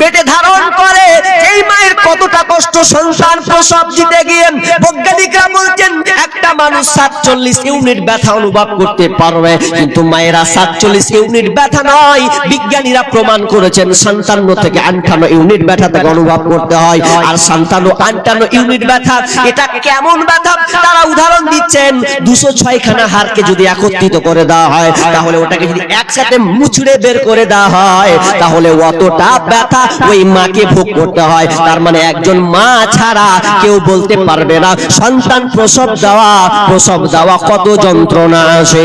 পেটে ধারণ করে এই মায়ের কতটা কষ্ট সন্তান প্রসব দিতে গিয়ে বৈজ্ঞানিকরা বলছেন একটা মানুষ সাতচল্লিশ ইউনিট ব্যথা অনুভব করতে পারবে, কিন্তু মায়েরা সাতচল্লিশ ইউনিট ব্যথা নয়। বিজ্ঞানীরা প্রমাণ করেছেন, সন্তান্ন থেকে আটান্ন ইউনিট ব্যথা থেকে অনুভব করতে হয়। আর সন্তান্ন, আটান্ন ইউনিট ব্যথা, এটা কেমন ব্যথা? তারা উদাহরণ দিচ্ছেন, দুশো ছয়খানা হাড়কে যদি একত্রিত করে দেওয়া হয়, তাহলে ওটাকে যদি একসাথে মুচড়ে বের করে দেওয়া হয়, তাহলে অতটা ব্যথা ওই মাকে ভোগ করতে হয়। তার মানে একজন মা ছাড়া কেউ বলতে পারবে না। সন্তান প্রসব দেওয়া প্রসব দেওয়া কত যন্ত্রণা আছে?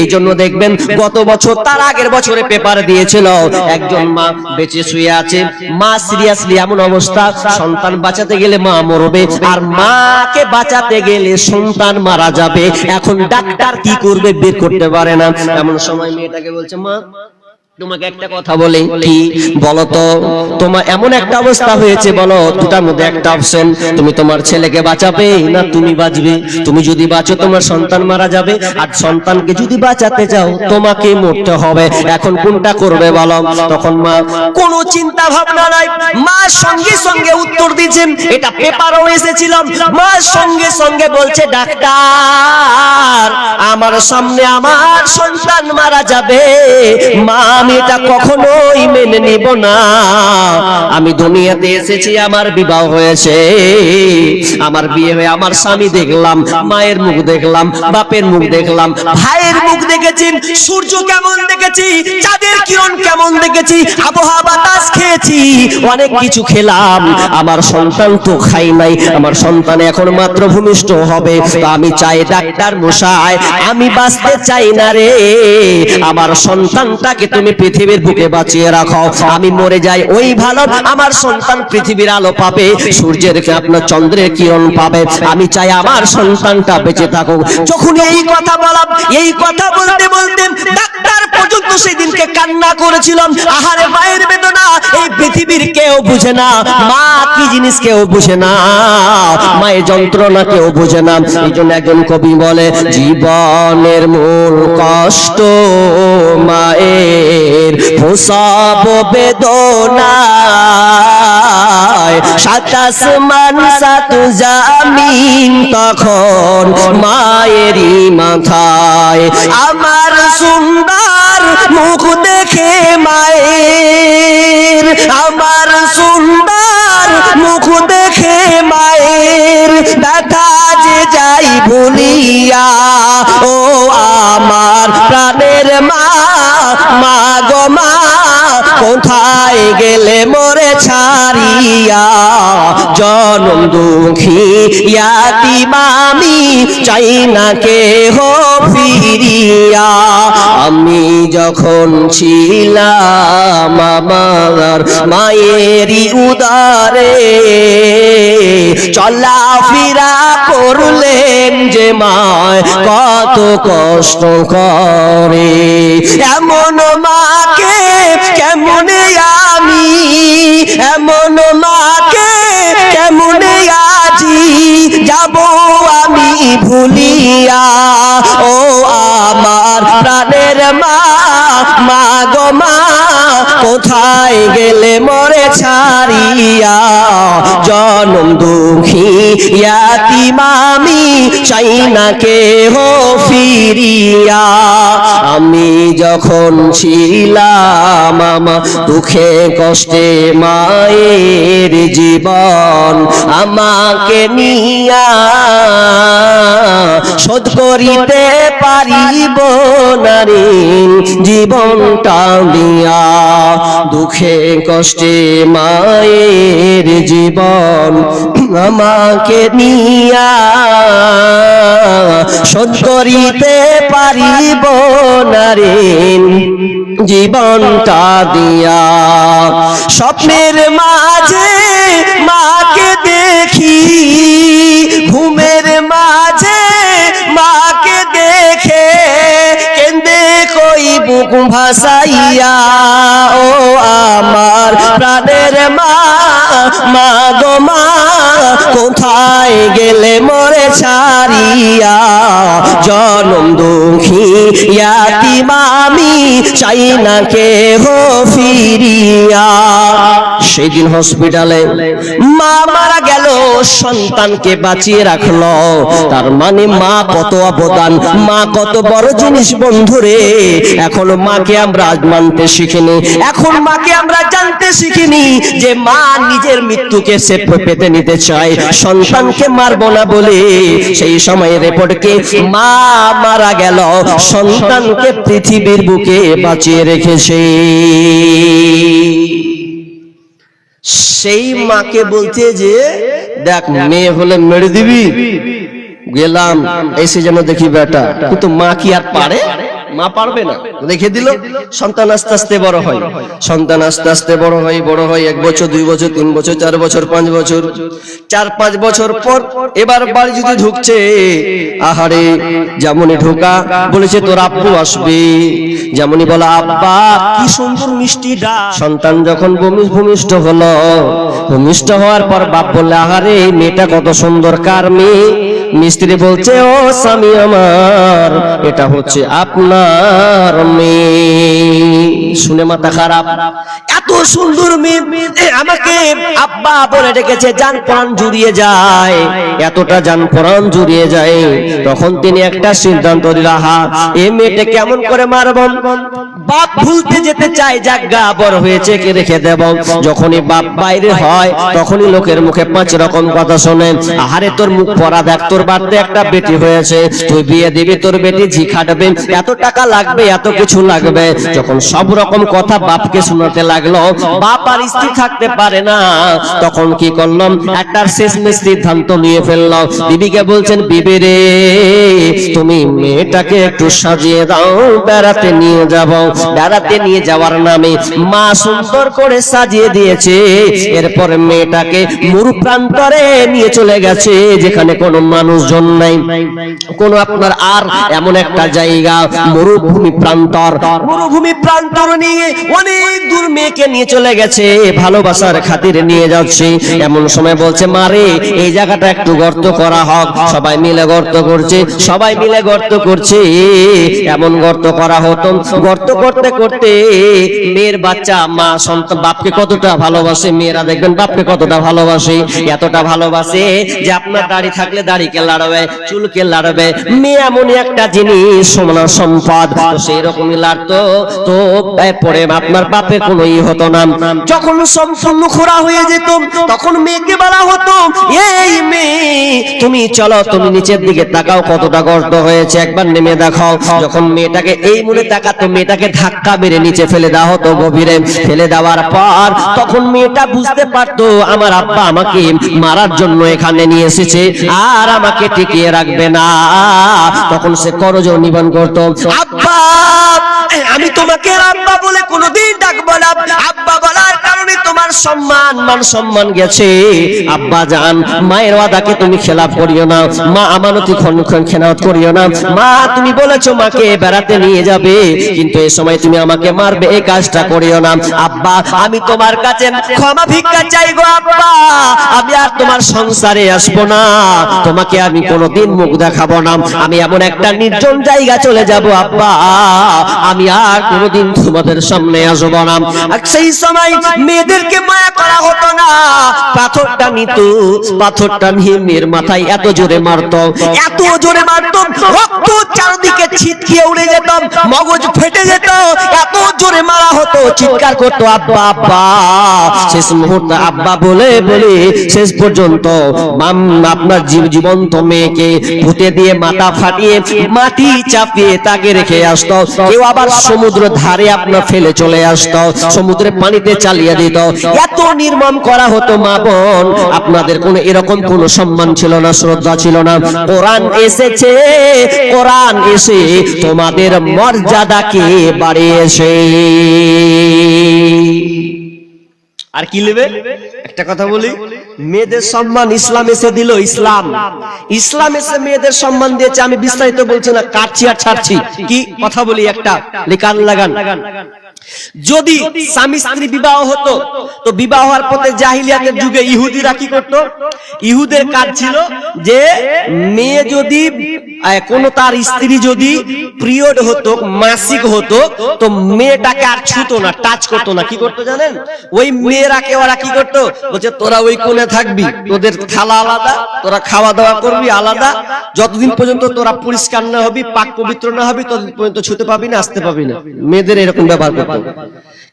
এই জন্য দেখবেন, গত বছর তার আগের বছরে পেপার দিয়েছিল, একজন মা বেঁচে শুয়ে আছে। মা সিরিয়াসলি এমন অবস্থা, সন্তান বাঁচাতে গেলে মা মরবে, আর মাকে বাঁচাতে গেলে সন্তান মারা যাবে। এখন ডাক্তার কি করবে বের করতে পারে না। এমন সময় মেয়েটাকে বলছে, মা তোমাকে একটা কথা বলি কি বলো তো তোমার এমন একটা অবস্থা হয়েছে বলো দুটার মধ্যে একটা অপশন তুমি তোমার ছেলেকে বাঁচাবে না তুমি বাঁচবে। তুমি যদি বাঁচো তোমার সন্তান মারা যাবে আর সন্তানকে যদি বাঁচাতে চাও তোমাকে মরতে হবে। এখন কোনটা করবে বলো? তখন মা কোনো চিন্তা ভাবনা নাই। মা সঙ্গে সঙ্গে উত্তর দিচ্ছেন এটা পেপারও এসেছিল মা সঙ্গে সঙ্গে বলছে ডাক্তার আমার সামনে আমার সন্তান মারা যাবে। মা আমি এটা কখনোই মেনে নিব না। আমি দুনিয়াতে এসেছি আমার বিবাহ হয়েছে। আমার বিয়ে হয়ে আমার স্বামী দেখলাম মায়ের মুখ দেখলাম বাপের মুখ দেখলাম ভাইয়ের মুখ দেখেছি সূর্য কেমন দেখেছি চাঁদের কিরণ কেমন দেখেছি আবহাওয়া বাতাস খেয়েছি অনেক কিছু খেলাম। আমার সন্তান তো খাই নাই আমার সন্তান এখন মাত্র ভূমিষ্ঠ হবে। তা আমি চাই ডাক্তার মশাই আমি বাঁচতে চাই না রে। আমার সন্তানটাকে তুমি পৃথিবীর বুকে বাঁচিয়ে রাখো। আমি মরে যাই, ওই ভালো আমার সন্তান পৃথিবীর আলো পাবে। সূর্যের আপনার চন্দ্রের কিরণ পাবে? আমি চাই আমার সন্তানটা বেঁচে থাকুক। যখন এই কথা বলাম এই কথা বলতে বলতে ডাক্তার পর্যন্ত সেদিনকে কান্না করেছিলাম। আহারে মায়ের বেদনা, এই পৃথিবীর কেউ বুঝে না। মা কি জিনিস কেউ বুঝে না। মায়ের যন্ত্রণা কেউ বুঝে না। এই জন্য একজন কবি বলে, জীবনের মূল কষ্ট মায়ের প্রসব বেদনায় সাতাশ মান সাত জামিন তখন মায়েরই মাথায়। আমার সুন্দর মুখ দেখে মায়ের। আমার সুন্দর মুখ দেখে মায়ের। দেখা যে যাই ভুলিয়া, ও আমার প্রাণের মা মা গো মা। কোথায় গেলে মরে ছাড়িয়া? জনম দুঃখী ইয়াতি মামি চাই না কে হো ফিরিয়া। আমি যখন ছিলাম আমার মায়েরই উদারে চলা ফিরা করলেন যে মায় কত কষ্ট করে। এমন মাকে কেমনে আমি? এমন মাকে কেমনে আজি যাব আমি ভুলিয়া। ও আমার প্রাণের মা মা গো মা, কোথায় গেলে মরে ছাড়িয়া? জনম দুঃখী ইয়াতি মামি চাই না কে হো ফিরিয়া, আমি যখন ছিলাম আমা দুঃখে কষ্টে মায়ের জীবন, আমাকে নিয়া শোধ করিতে পারিব নারী জীবনটা দিয়া দুঃখে কষ্টে মায়ের জীবন আমাকে নিয়া। শোধ করিতে পারিব নারী জীবনটা দিয়া স্বপ্নের মাঝে ভাসাইয়া, ও আমার প্রাণের মা মা গো মা, কোথায় গেলে মরে ছাড়িয়া? জনম দুঃখী, ইয়াতিমামি, চাই না কে হো ফিরিয়া। সেদিন হসপিটালে মা মারা গেল সন্তানকে বাঁচিয়ে রাখল। তার মানে মা কত অবদান, মা কত বড় জিনিস বন্ধু বন্ধুরে এখনও মাকে আমরা মানতে শিখিনি, এখন মাকে আমরা জানতে শিখিনি যে মা নিজের মৃত্যুকে সে পেতে নিতে চায়। সন্তানকে মারবো না বলে সেই সময় রেপোর্টকে মা মারা গেল। সন্তানকে পৃথিবীর বুকে বাঁচিয়ে রেখেছে। সেই মাকে বলতে যে দেখ মেয়ে হলে মেরে দিবি। গেলাম এসে যেন দেখি বেটা। কিন্তু মা কি আর পারে? মা পারবে না। রেখে দিল সন্তান আস্তে আস্তে বড় হয়। সন্তান আস্তে আস্তে বড় হয় বড় হয়। এক বছর দুই বছর তিন বছর চার বছর পাঁচ বছর। চার পাঁচ বছর পর এবার বাড়ি যদি ঢুকছে আহারে যেমনই ঢোকা বলেছে তোর আব্বু আসবে। যেমনই বলা আব্বা কি সুন্দর মিষ্টি ডাক সন্তান যখন ভূমি- ভূমিষ্ঠ হলো ভূমিষ্ঠ হওয়ার পর বাপ বললে আহারে মেয়েটা কত সুন্দর কার মেয়ে। মিস্ত্রি বলছে ও স্বামী আমার এটা হচ্ছে আপনার মেয়ে শুনে মাথা খারাপ। সুন্দর আমাকে আব্বা বলে ডেকেছে জান প্রাণ জুড়িয়ে যায়। এতটা জান প্রাণ জুড়িয়ে যায়। তখন তিনি একটা সিদ্ধান্ত দিল হা এ কেমন করে মারব? বাপ ভুলতে যেতে বড় হয়েছে কে রেখে দেব। যখনই বাপ বাইরে হয়, তখনই লোকের মুখে পাঁচ রকম কথা শোনে। আহারে, তোর মুখ পরা দেখ, তোর বাড়তে একটা বেটি হয়েছে। তুই বিয়ে দিবি, তোর বেটি ঝি খাটবে। এত টাকা লাগবে, এত কিছু লাগবে। যখন সব রকম কথা বাপকে শোনাতে লাগল বাপ আর স্ত্রী থাকতে পারে না। তখন কি করলাম? একটা শেষ সিদ্ধান্ত নিয়ে ফেলল বিবিকে বলছেন, বিবি রে, তুমি মেয়েটাকে একটু সাজিয়ে দাও, বেড়াতে নিয়ে যাব। বেড়াতে নিয়ে যাওয়ার নামে মা সুন্দর করে সাজিয়ে দিয়েছে। এরপর মেয়েটাকে মুরু প্রান্তরে নিয়ে চলে গেছে, যেখানে কোনো মানুষজন নাই। কোন আপনার আর এমন একটা জায়গা, মরুভূমি প্রান্তর। মরুভূমি প্রান্তর নিয়ে অনেক দূর মেয়েকে নিয়ে চলে গেছে ভালোবাসার খাতিরে নিয়ে যাচ্ছে। এমন সময় বলছে মারে এই জায়গাটা একটু গর্ত করা হোক। সবাই মিলে গর্ত করছে, সবাই মিলে গর্ত করছে। এমন গর্ত করা হতো। গর্ত করতে করতে মেয়ের বাচ্চা, মা, সন্তান, বাপকে কতটা ভালোবাসে? মেয়েরা দেখবেন বাপকে কতটা ভালোবাসে। এতটা ভালোবাসে যে আপনার দাড়ি থাকলে দাড়িকে লাড়বে, চুলকে লাড়বে। মেয়ে এমনই একটা জিনিস সোনা সম্পদ। সেই রকমই লাড়তো। তো পরে আপনার বাপের কোনো ই হতো না। যখন সম্পূর্ণ খোরা হয়ে যেত, তখন মেয়েকে বলা হতো, এই মেয়ে, তুমি চলো, তুমি নিচের দিকে তাকাও, কতটা গর্ত হয়েছে, একবার নেমে দেখাও। যখন মেয়েটাকে এই মনে তাকাতো, মেয়েটাকে ধাক্কা মেরে নিচে ফেলে দেওয়া হতো গভীরে। ফেলে দেওয়ার পর তখন মেয়েটা বুঝতে পারতো, আমার আব্বা আমাকে মারার জন্য এখানে নিয়ে এসেছে আর আমাকে টিকিয়ে রাখবে না। তখন সে করজ নিবন করতো। আব্বা আমি তোমাকে আব্বা বলে কোনোদিন ডাকবো না। আব্বা বলার কারণে তোমার সম্মান, মান সম্মান গেছে। আব্বা জান, মায়ের ওয়াদাকে তুমি খেলাফ করিও না। মা আমানতি খন খন খেলাফ করিও না। মা, তুমি বলেছ মাকে বেড়াতে নিয়ে যাবে। কিন্তু এই সময় তুমি আমাকে মারবে এই কাজটা করিও না। আব্বা, আমি তোমার কাছে ক্ষমা ভিক্ষা চাই গো আব্বা। আমি আর তোমার সংসারে আসব না। তোমাকে আমি কোনোদিন মুখ দেখাবো না। আমি এমন একটা নির্জন জায়গা চলে যাব, আব্বা। আমি আর কোনোদিন তোমাদের সামনে আসব না। সেই সময় মেয়েদেরকে মায়া করা হতো না। পাথরটা নিত, পাথরটা নিয়ে মাথায় এত জোরে মারতো। এত জোরে মারতো, রক্ত চারদিকে ছিটকিয়ে উড়ে মগজ ফেটে যেত, এত জোরে মারা হতো, চিৎকার আব্বা আব্বা। শেষ মুহূর্তে আব্বা বলে বলে, শেষ পর্যন্ত মাম, আপনার জীব- জীবন্ত মেয়েকে পুঁতে দিয়ে মাথা ফাটিয়ে মাটি চাপিয়ে তাকে রেখে আসতো। কেউ আবার সমুদ্র ধারে আপনার ফেলে চলে আসতো সমুদ্রে পানিতে চালিয়ে দিত। এত নির্মম করা হতো মা বোন আপনাদের কোনো এরকম কোনো সম্মান ছিল না শ্রদ্ধা ছিল না। কোরআন এসেছে কোরআন এসে তোমাদের মর্যাদাকে বাড়িয়েছে। আর কি নেবে? একটা কথা বলি, মেয়েদের সম্মান ইসলাম এসে দিল ইসলাম। ইসলাম এসে মেয়েদের সম্মান দিয়েছে, আমি বিস্তারিত বলছি না, কাটছি আর ছাড়ছি। কি কথা বলি একটা? লিকান লাগান। যদি স্বামী স্ত্রী বিবাহ হতো তো বিবাহ হওয়ার পথে জাহিলিয়াতের যুগে ইহুদিরা কি করত? ইহুদের কাজ ছিল যে মেয়ে যদি কোনো তার স্ত্রী যদি পিরিয়ড হতো মাসিক হতো তো মেয়েটাকে আর ছুতো না টাচ করতো না কি করতো জানেন? ওই মেয়েরাকে ওরা কি করতো? বলছে তোরা ওই কোণে থাকবি তোদের থালা আলাদা তোরা খাওয়া দাওয়া করবি আলাদা যতদিন পর্যন্ত তোরা পরিষ্কার না হবি পাক পবিত্র না হবি ততদিন পর্যন্ত ছুতে পাবি না আসতে পাবি না। মেয়েদের এরকম ব্যবহার করতো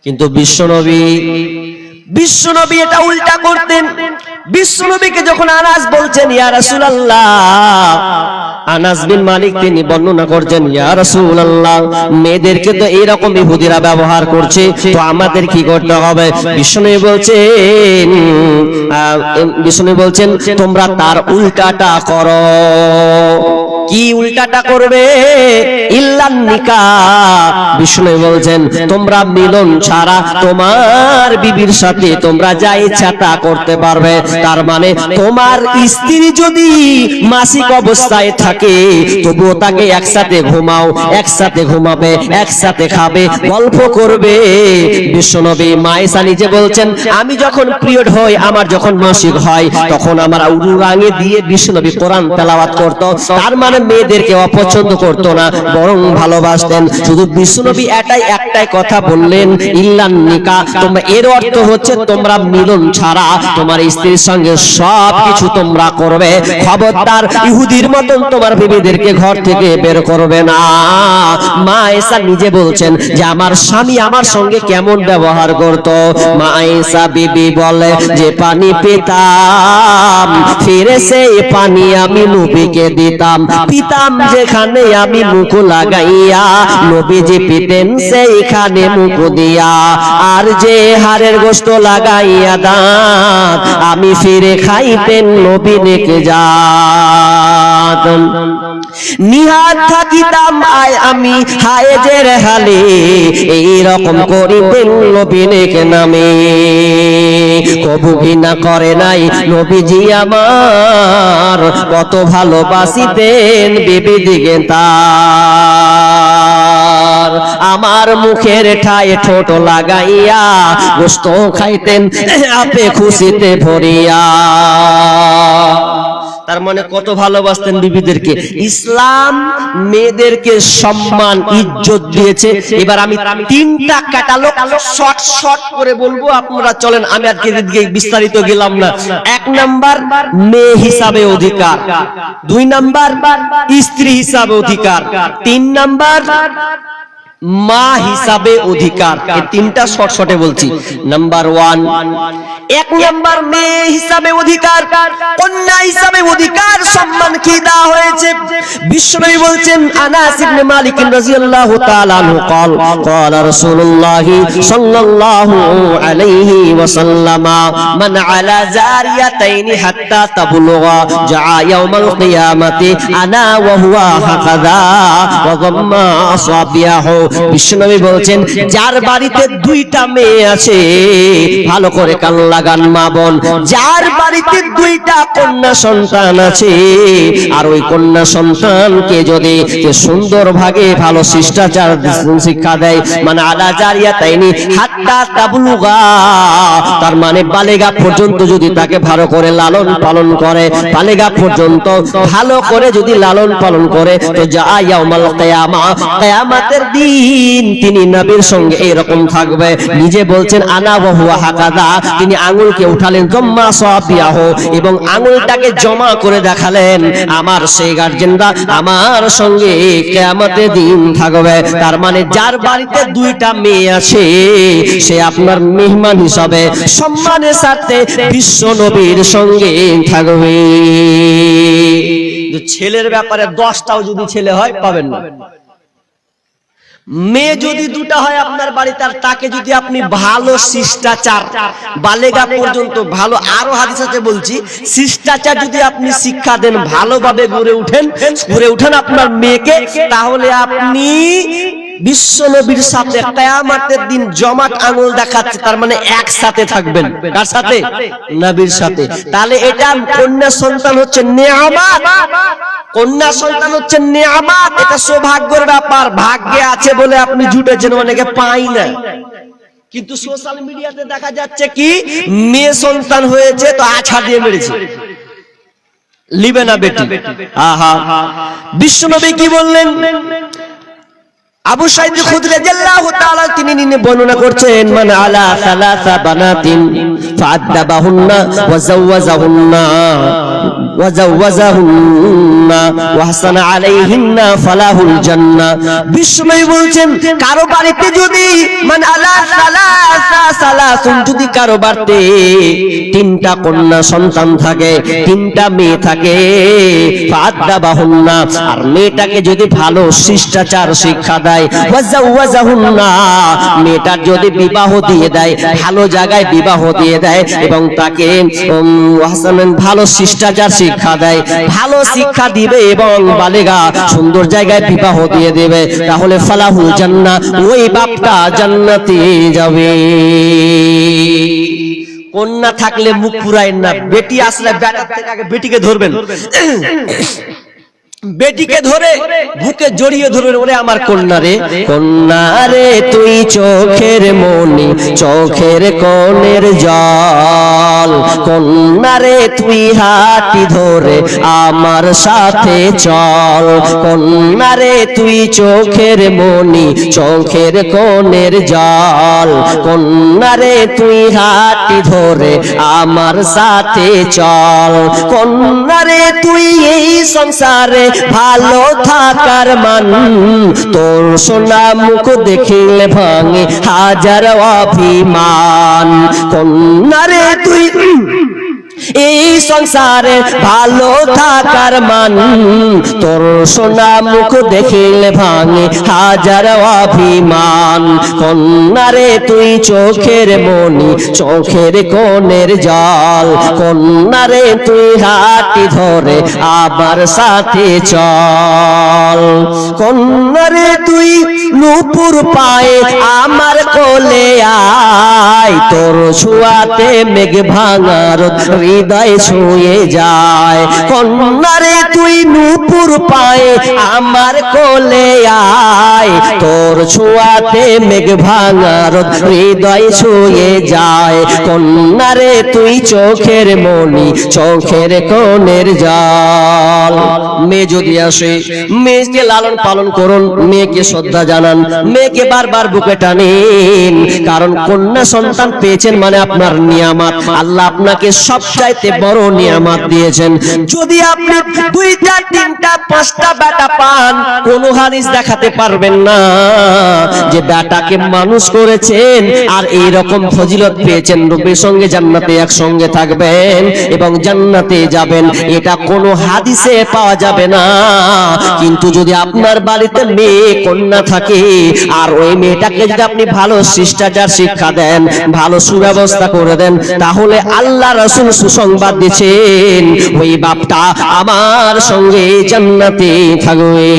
কিন্তু বিশ্বনবী বিশ্বনবী এটা উল্টা করতেন। বিশ্বনবীকে যখন আনাস বলছেন, ইয়া রাসূলুল্লাহ আনাস বিন মালিক তিনি বর্ণনা করছেন, ইয়া রাসূলুল্লাহ মেয়েদেরকে তো এইরকম ইহুদিরা ব্যবহার করছে, তো আমাদের কি করতে হবে? বিশ্বনবী বলছেন বিশ্বনবী বলছেন, তোমরা তার উল্টাটা করো। কি উল্টাটা করবে? ইল্লান নিকা। বিষ্ণু বলছেন, তোমরা মিলন ছাড়া তোমার বিবির সাথে তোমরা যা ইচ্ছা তা করতে পারবে। তার মানে তোমার স্ত্রী যদি মাসিক অবস্থায় থাকে, তবুও তাকে একসাথে ঘুমাও, একসাথে ঘুমাবে, একসাথে খাবে, গল্প করবে। বিশ্বনবী মায়েসা নিজে বলছেন, আমি যখন পিরিয়ড হই, আমার যখন মাসিক হয়, তখন আমার উরুরাঙে দিয়ে বিশ্বনবী কোরআন তেলাওয়াত করত। তার মানে মেয়েদেরকে অপছন্দ করতো না, বরং ভালোবাসতেন। শুধু বিশ্বনবী এটাই একটাই কথা বললেন, ইল্লান নিকা, তোমরা এর অর্থ হচ্ছে তোমরা মিলন ছাড়া, তোমার স্ত্রীর সঙ্গে সব কিছু তোমরা করবে, খবরদার ইহুদির মতন তোমার বিবিদেরকে ঘর থেকে বের করবে না। মা এসা নিজে বলছেন যে, আমার স্বামী আমার সঙ্গে কেমন ব্যবহার করত? মা এসা বিবি বলে, যে পানি পেতাম, ফিরে সেই পানি আমি নবীকে দিতাম। পিতাম যেখানে আমি মুখ লাগাইয়া, নবীজি পিতেন সেইখানে মুখ দিয়া। আর যে হাড়ের গোস্ত লাগাইয়া দাঁত আমি ফিরে খাইতেন নবী ডেকে যাত নিহাত থাকিতাম, আয় আমি হায়েজের হালে এই রকম করিতেন নবী ডেকে নামে। কবু ঘৃণা করে নাই নবীজি আমার, কত ভালোবাসিতেন বিবি দিকে তার। আমার মুখের ঠায় ঠোঁট লাগাইয়া গোস্ত খাইতেন আপে খুশিতে ভরিয়া। তার মানে কত ভালোবাসতেন বিবিদেরকে। ইসলাম মেয়েদেরকে সম্মান, ইজ্জত দিয়েছে। এবার আমি তিনটা ক্যাটালগ শর্ট শর্ট করে বলব, আপনারা চলেন, আমি এদিকে বিস্তারিত গেলাম না। এক নাম্বার, মেয়ে হিসাবে অধিকার। দুই নাম্বার, স্ত্রী হিসাবে অধিকার। তিন নাম্বার মা হিসাবে অধিকার এই তিনটা শর্ট শর্টে বলছি নাম্বার ওয়ান এক নাম্বার মেয়ে হিসাবে অধিকার কন্যা হিসাবে অধিকার সম্মান কি দেওয়া হয়েছে বিশ্বনবী বলছেন আনাস ইবনে মালিক রাদিয়াল্লাহু তাআলা আনহু قال قال رسول الله صلى الله عليه وسلم من على زاريتين حتى تبلغ جاء يوم القيامة أنا وهو هكذا وضم أصابعه বিশ্বনবী বলছেন, যার বাড়িতে দুইটা মেয়ে আছে, ভালো করে কান লাগান মা বোন। যার বাড়িতে দুইটা কন্যা সন্তান আছে, আর ওই কন্যা সন্তানকে যদি সুন্দর ভাগে ভালো শিষ্টাচার শিক্ষা দেয় মানে আলা জারিয়া তাইনি হাত্তা তাবলুগা, তার মানে বালেগা পর্যন্ত যদি তাকে ভালো করে লালন পালন করে, বালেগা পর্যন্ত ভালো করে যদি লালন পালন করে, তো যা ইয়াউমাল কিয়ামা, কিয়ামতের দিন তিনি নবীর সঙ্গে এইরকম থাকবে। নিজে বলছেন, আনা বহুয়া হাকাদা তিনি আঙুলকে উঠালেন, জম্মা সাবিয়াহ। এবং আঙুলটাকে জমা করে দেখালেন, আমার সেই গার্জেনরা আমার সঙ্গে কিয়ামতের দিন থাকবে। তার মানে যার বাড়িতে দুইটা মেয়ে আছে, সে আপনার মেহমান হিসাবে সম্মানের সাথে বিশ্ব নবীর সঙ্গে থাকবে। ছেলের ব্যাপারে দশটাও যদি ছেলে হয়, পাবেন না। মেয়ে যদি দুটা হয় আপনার বাড়িতে, আর তাকে যদি আপনি ভালো শিষ্টাচার, বালেগা পর্যন্ত ভালো, আরও হাদিস আছে বলছি, শিষ্টাচার যদি আপনি শিক্ষা দেন, ভালোভাবে গড়ে উঠেন গড়ে উঠেন আপনার মেয়েকে, তাহলে আপনি বিশ্ব নবীর সাথে কেয়ামতের দিন জমাট আঙুল দেখাচ্ছে, তার মানে একসাথে থাকবেন। কার সাথে? নবীর সাথে। তাহলে এটা কন্যা সন্তান হচ্ছে নেয়ামাত। কন্যা সন্তান হচ্ছে নিয়ামাত। এটা সৌভাগ্যের ব্যাপার। ভাগ্যে আছে বলে আপনি জুটেছেন, অনেকে পাই না কিন্তু সোশ্যাল মিডিয়াতে দেখা যাচ্ছে কি, মেয়ে সন্তান হয়েছে, তো আছা দিয়ে মেরেছে। লিবে না বেটি। আহা। বিশ্বনবী কি বললেন? আবু সাইদ খুদ রাদিয়াল্লাহু তাআলা তিনি নিনে বর্ণনা করছেন, মান আলা সালাসা বানাতিন ফাআদাবাহুন্না ওয়া যাওয়াজাহুন্না ওয়া যাওয়াজাহুন্না আর মেয়েটাকে যদি ভালো শিষ্টাচার শিক্ষা দেয় মেয়েটার যদি বিবাহ দিয়ে দেয়, ভালো জায়গায় বিবাহ দিয়ে দেয় এবং তাকে ভালো শিষ্টাচার শিক্ষা দেয়, ভালো শিক্ষা দিবে এবং বালেগা সুন্দর জায়গায় বিবাহ দিয়ে দেবে, তাহলে ফালাহুল জান্না, ওই বাপটা জান্নাতে যাবে। কন্যা থাকলে মুখ পুরাই না, বেটি আসলে বেটার থেকে আগে বেটিকে ধরবেন। বেটিকে ধরে বুকে জড়িয়ে ধরবেন ওরে আমার কন্যা রে। কন্যা রে, তুই চোখের মনি, চোখের কোণের জল। কন্যা রে, তুই হাতি ধরে আমার সাথে চল। কন্যা রে, তুই চোখের মনি, চোখের কোণের জল। কন্যা রে, তুই হাতি ধরে আমার সাথে চল। কন্যা রে, তুই এই সংসারে ভালো থাকার মান। তোর সোনা মুখ দেখিলে ভাঙে হাজার অভিমান। কন্যারে তুই এই সংসারে ভালো থাকার মান। তোর সোনা মুখ দেখিলে ভাঙে, হাজার অভিমান। কন্যারে, তুই চোখের মনি চোখের কোণের জল। কন্যারে, তুই হাতি ধরে আবার সাথে চল। কন্যারে, তুই নুপুর পায়ে, আমার কোলে আয়। তোর ছুয়াতে মেঘ ভাঙার হৃদয় ছুঁয়ে যায়। কন্যারে, তুই নুপুর পায়ে আমার কোলে আয়। তোর ছুয়াতে মেঘ ভাঙার হৃদয় ছুঁয়ে যায়। কন্যারে, তুই চোখের মনি চোখের কোণের জল। মেয়ে যদি আসে, মেয়েকে লালন পালন করুন, মেয়েকে শ্রদ্ধা জানান, মেয়েকে বারবার বুকে টানেন। কারণ কন্যা সন্তান পেয়েছেন মানে আপনার নিয়ামত। আল্লাহ আপনাকে সব চাইতে বড় নিয়ামত দিয়েছেন। যদি আপনি দুইটা, তিনটা, পাঁচটা বেটা পান, কোন হাদিস দেখাতে পারবেন না। যে বেটাকে মানুষ করেছেন আর এই রকম ফজিলত পেয়েছেন রূপের সঙ্গে জান্নাতে একসঙ্গে থাকবেন এবং জান্নাতে যাবেন, এটা কোনো হাদিসে পাওয়া যাবে না। কিন্তু যদি আপনার বাড়িতে মেয়ে, কন্যা থাকে, আর ওই মেয়েটাকে যদি আপনি ভালো শিষ্টাচার শিক্ষা দেন, ভালো সুব্যবস্থা করে দেন, তাহলে আল্লাহ রসুল সুসংবাদ দিচ্ছেন ওই বাপটা আমার সঙ্গে জান্নাতে থাকবে।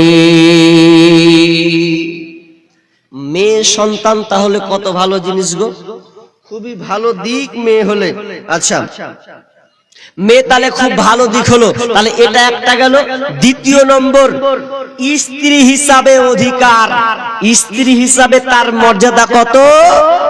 মেয়ে সন্তান তাহলে কত ভালো জিনিস গো? খুবই ভালো দিক মেয়ে হলে। আচ্ছা। মেয়ে তাহলে খুব ভালো দিক হলো। তাহলে এটা একটা গেল। দ্বিতীয় নম্বর স্ত্রী হিসাবে অধিকার। স্ত্রী হিসাবে তার মর্যাদা কত?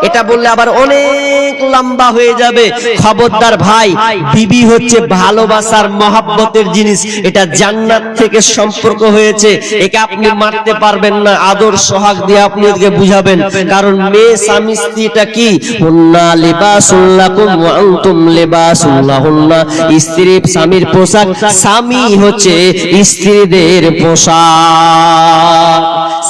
এটা বললে আবার অনেক লম্বা হয়ে যাবে। খবরদার ভাই, বিবি হচ্ছে ভালোবাসার মহাব্বতের জিনিস। এটা জান্নাত থেকে সম্পর্ক হয়েছে। একে আপনি মারতে পারবেন না। আদর, সোহাগ দিয়ে আপনি ওদেরকে বুঝাবেন। কারণ মেয়ে স্বামী স্ত্রীটা কি? হুন্না লিবাসুল্লাকুম ওয়া আনতুম লিবাসুল্লাহুন্না স্ত্রী স্বামীর পোশাক, স্বামী হচ্ছে স্ত্রীদের পোশাক।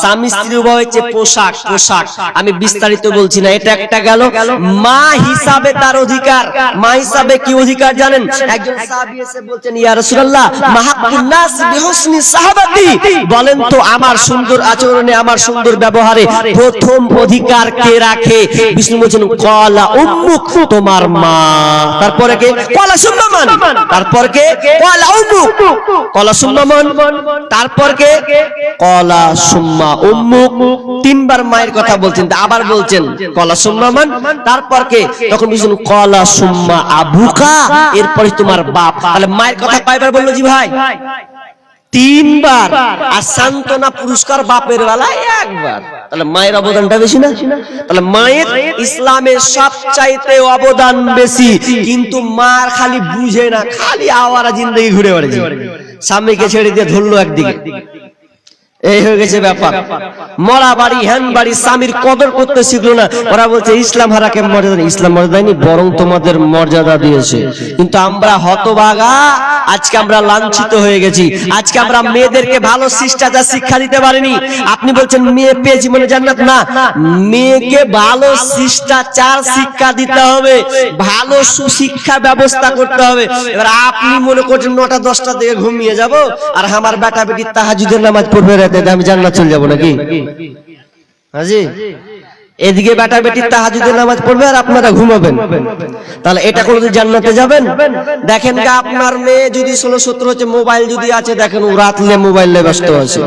স্বামী স্ত্রী উভয় হচ্ছে পোশাক পোশাক। আমি বিস্তারিত বলছি না। এটা একটা গেল। মা হিসাবে তার অধিকার। মা হিসাবে কি অধিকার জানেন? একজন বলেন তো, আমার সুন্দর আচরণে, আমার সুন্দর ব্যবহারে প্রথম অধিকার কে রাখে? বিষ্ণু বলছেন, কলা তোমার মা। তারপরে কে? কলা তারপর কে? কলা কলা তারপর কে? কলা সুম্মা তিনবার মায়ের কথা বলছেন, আবার বলছেন, কলা সুম্মামান তারপর কে? তখন বিষ্ণু কলা সুম্মা আবুকা এরপরে তোমার বাপ। তাহলে মায়ের কথা কয়বার বলল জি ভাই? তিনবার। আর সান্ত্বনা পুরস্কার বাপের বেলায় একবার। তাহলে মায়ের অবদানটা বেশি না? তাহলে মায়ের ইসলামের সবচাইতে অবদান বেশি। কিন্তু মার খালি বুঝে না খালি আওয়ারা জিন্দগি ঘুরে বেড়েছে স্বামীকে ছেড়ে দিয়ে ধরলো একদিকে। এই হয়ে গেছে ব্যাপার। মরা বাড়ি হ্যান বাড়ি, স্বামীর কদর করতে শিখলো না। ওরা বলছে, ইসলাম হারাকে মর্যাদা। ইসলাম মর্যাদা দেয়নি বরং তোমাদের মর্যাদা দিয়েছে। কিন্তু আমরা হতবাগা, আজকে আমরা লাঞ্ছিত হয়ে গেছি। আজকে আমরা মেয়েদেরকে ভালো শিষ্টাচার শিক্ষা দিতে পারিনি। আপনি বলছেন, মেয়ে পেয়ে জীবনে জান্নাত? না, মেয়েকে ভালো শিষ্টাচার শিক্ষা দিতে হবে, ভালো সুশিক্ষা ব্যবস্থা করতে হবে। এবার আপনি মনে করছেন, নটা দশটা থেকে ঘুমিয়ে যাব, আর আমার বেটা বেটি তাহাজুদের নামাজ পড়বে রাতে আমি জান্নাত চলে যাব নাকি? হাজি, এদিকে বেটা বেটি তাহাজুদের নামাজ পড়বে আর আপনারা ঘুমাবেন। তাহলে এটা কোনোদিন জান্নাতে যাবেন? দেখেন আপনার মেয়ে যদি ষোলো সতেরো হচ্ছে, মোবাইল যদি আছে, দেখেন ও রাত নিয়ে মোবাইল নিয়ে ব্যস্ত আছে।